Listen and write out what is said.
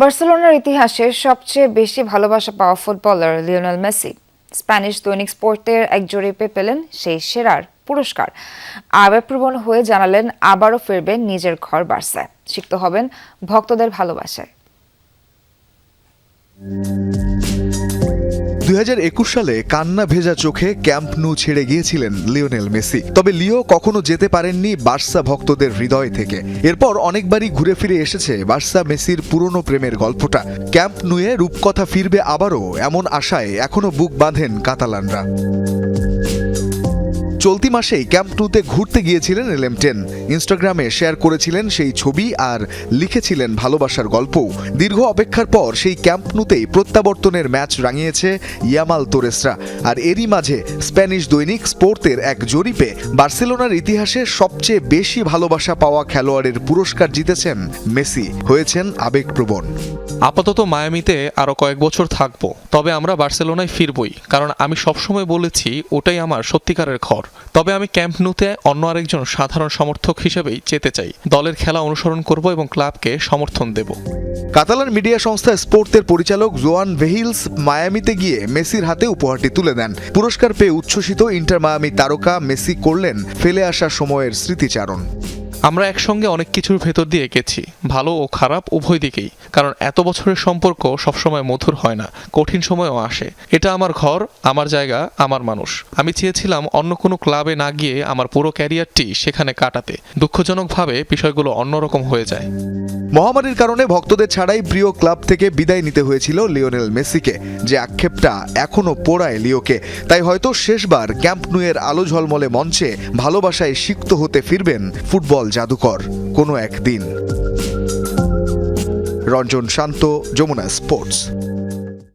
বার্সেলোনার ইতিহাসে সবচেয়ে বেশি ভালোবাসা পাওয়া ফুটবলার লিওনেল মেসি। স্প্যানিশ দৈনিক স্পোর্টের এক জরিপে পেলেন সেই সেরার পুরস্কার। আবেগপ্রবণ হয়ে জানালেন, আবারও ফিরবেন নিজের ঘর বার্সায়। সিক্ত হবেন ভক্তদের ভালোবাসায়। দুই হাজার একুশ সালে কান্না ভেজা চোখে ক্যাম্প নু ছেড়ে গিয়েছিলেন লিওনেল মেসি। তবে লিও কখনো যেতে পারেননি বার্সা ভক্তদের হৃদয় থেকে। এরপর অনেকবারই ঘুরে ফিরে এসেছে বার্সা মেসির পুরনো প্রেমের গল্পটা। ক্যাম্প নুয়ে রূপকথা ফিরবে আবারও এমন আশায় এখনও বুক বাঁধেন কাতালানরা। চলতি মাসেই ক্যাম্প টুতে ঘুরতে গিয়েছিলেন এলএম টেন ইনস্টাগ্রামে শেয়ার করেছিলেন সেই ছবি আর লিখেছিলেন ভালোবাসার গল্পও। দীর্ঘ অপেক্ষার পর সেই ক্যাম্প নুতেই প্রত্যাবর্তনের ম্যাচ রাঙিয়েছে ইয়ামাল তোরেসরা। আর এরই মাঝে স্প্যানিশ দৈনিক স্পোর্টের এক জরিপে বার্সেলোনার ইতিহাসে সবচেয়ে বেশি ভালোবাসা পাওয়া খেলোয়াড়ের পুরস্কার জিতেছেন মেসি, হয়েছেন আবেগপ্রবণ আপাতত মায়ামিতে আরও কয়েক বছর থাকব, তবে আমরা বার্সেলোনায় ফিরবই, কারণ আমি সবসময় বলেছি ওটাই আমার সত্যিকারের ঘর। তবে আমি ক্যাম্প নুতে অন্য আরেকজন সাধারণ সমর্থক হিসেবেই যেতে চাই। দলের খেলা অনুসরণ করব এবং ক্লাবকে সমর্থন দেব। কাতালান মিডিয়া সংস্থা স্পোর্টের পরিচালক জোয়ান ভেহিলস মায়ামিতে গিয়ে মেসির হাতে উপহারটি তুলে দেন। পুরস্কার পেয়ে উচ্ছ্বসিত ইন্টার মায়ামি তারকা মেসি করলেন ফেলে আসা সময়ের স্মৃতিচারণ। আমরা একসঙ্গে অনেক কিছুর ভেতর দিয়ে গেছি ভালো ও খারাপ উভয় দিকেই, কারণ এত বছরের সম্পর্ক সবসময় মধুর হয় না, কঠিন সময়ও আসে। এটা আমার ঘর, আমার জায়গা, আমার মানুষ। আমি চেয়েছিলাম অন্য কোনো ক্লাবে না গিয়ে আমার পুরো ক্যারিয়ারটি সেখানে কাটাতে। দুঃখজনকভাবে বিষয়গুলো অন্যরকম হয়ে যায়। মহামারীর কারণে ভক্তদের ছাড়াই প্রিয় ক্লাব থেকে বিদায় নিতে হয়েছিল লিওনেল মেসিকে, যে আক্ষেপটা এখনও পোড়ায় লিওকে। তাই হয়তো শেষবার ক্যাম্প নুয়ের আলো ঝলমলে মঞ্চে ভালোবাসায় সিক্ত হতে ফিরবেন ফুটবল জাদুকর কোনো একদিন। রঞ্জন শান্ত যমুনা স্পোর্টস।